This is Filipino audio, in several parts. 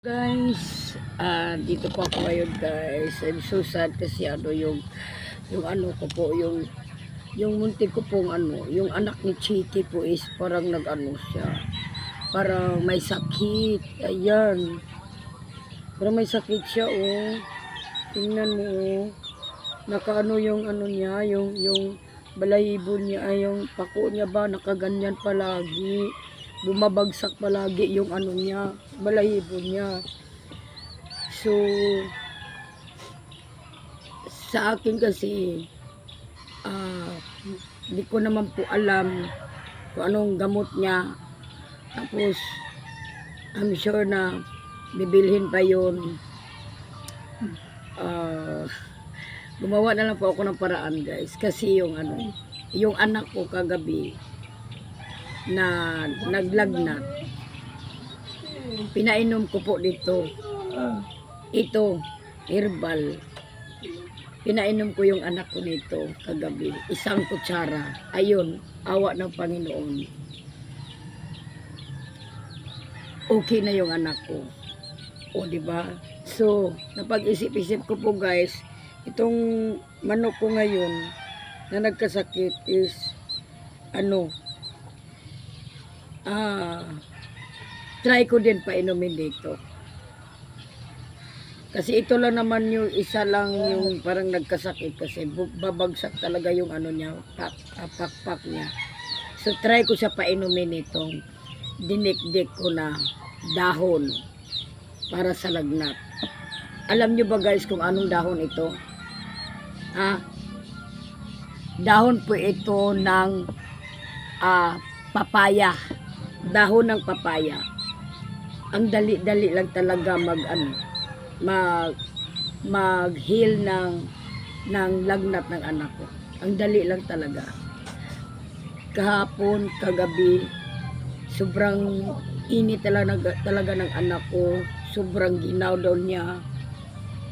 Guys, ah dito po ako ngayon guys. I'm so sad kasi ano yung yung ano ko po, yung yung muntik ko pong ano, yung anak ni Chiki po is parang nag-ano siya. Parang may sakit. Ayan. Parang may sakit siya oh. Tingnan mo oh. Nakaano yung ano niya, yung yung balahibo niya, ay yung pako niya ba nakaganyan palagi bumabagsak palagi yung ano niya, balahibo niya. So, sa akin kasi, ah, hindi ko naman po alam kung anong gamot niya. Tapos, I'm sure na bibilhin pa yun. Ah, gumawa na lang po ako ng paraan guys. Kasi yung ano, yung anak ko kagabi, na naglagnat. Pinainom ko po dito. Ito, herbal. Pinainom ko yung anak ko nito kagabi. Isang kutsara. Ayun, awa ng Panginoon. Okay na yung anak ko. O, di ba? So, napag-isip-isip ko po guys, itong manok ko ngayon na nagkasakit is ano, ah, try ko din painumin dito. Kasi ito lang naman yung isa lang yung parang nagkasakit kasi babagsak talaga yung ano niya, pak, ah, pakpak niya. So try ko siya painumin itong dinikdik ko na dahon para sa lagnat. Alam niyo ba guys kung anong dahon ito? Ha? Dahon po ito ng ah, papaya dahon ng papaya. Ang dali-dali lang talaga mag ano, mag mag-heal ng ng lagnat ng anak ko. Ang dali lang talaga. Kahapon, kagabi, sobrang init talaga, talaga ng anak ko. Sobrang ginaw daw niya.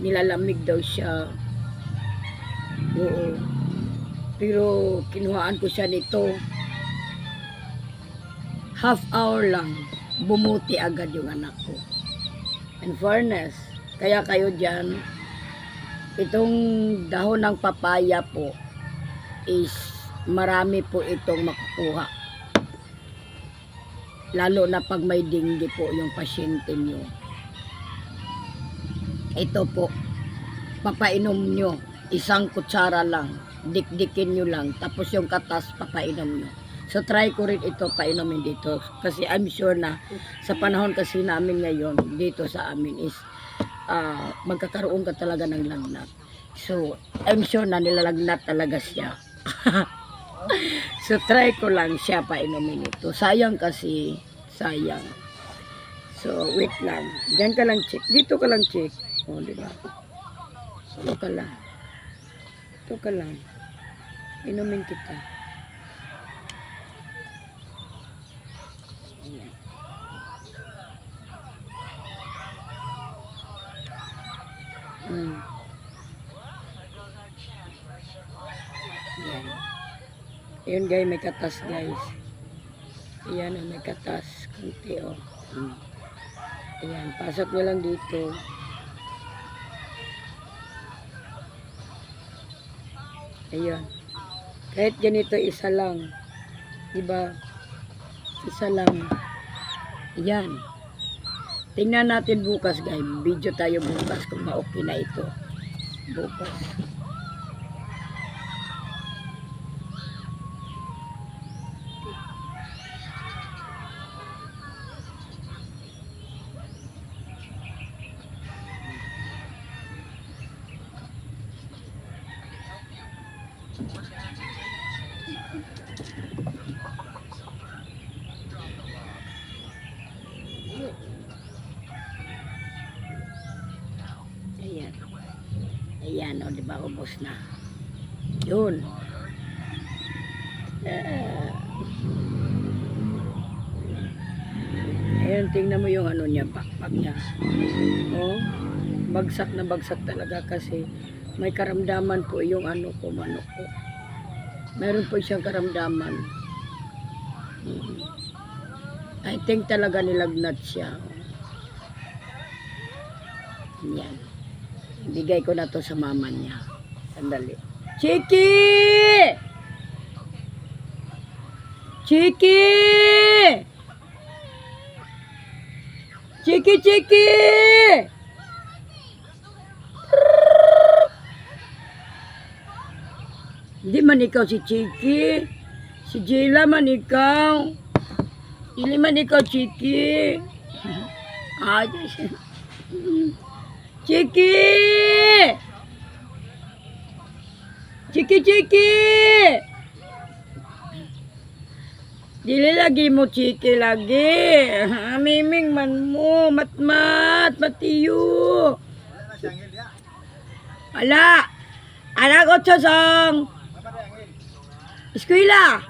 Nilalamig daw siya. Oo. Pero kinuhaan ko siya nito half hour lang, bumuti agad yung anak ko. In fairness, kaya kayo dyan, itong dahon ng papaya po is marami po itong makukuha. Lalo na pag may dinggi po yung pasyente nyo. Ito po, papainom nyo, isang kutsara lang, dikdikin nyo lang, tapos yung katas papainom nyo. So try ko rin ito painumin dito kasi I'm sure na sa panahon kasi namin ngayon dito sa amin is ah, magkakaroon ka talaga ng lagnat. So I'm sure na nilalagnat talaga siya. so try ko lang siya painumin ito. Sayang kasi, sayang. So wait lang. Diyan ka lang check. Dito ka lang check. O, di ba? Dito ka lang. Dito ka lang. Inumin kita. Ayan. Mm. Ayan. Ayan guys, may katas guys. Ayan, oh, may katas. Kunti oh. Mm. Ayan, pasok nyo lang dito. Ayan. Kahit ganito, isa lang. Diba? Isa lang. Ayan. Tingnan natin bukas, guys. Video tayo bukas kung ma-okay na ito. Bukas. Ayan. Ayan, o, di ba? Ubos na. Yun. Ah. Ayan, tingnan mo yung ano niya, pakpak niya. Oh, bagsak na bagsak talaga kasi may karamdaman po yung ano ko, manok ko. Meron po siyang karamdaman. I think talaga nilagnat siya. Yan. Bigay ko na to sa mama niya. Sandali. Chiki! Chiki! Chiki, Chiki! Hindi man ikaw si Chiki. Si Jila man ikaw. Hindi man ikaw Chiki. Diyos. Chiki! Chiki, Chiki! Dili lagi mo chiki lagi. Ah, Miming man mo. Matmat. Matiyo. Ala. Anak ko sasang. Eskwela.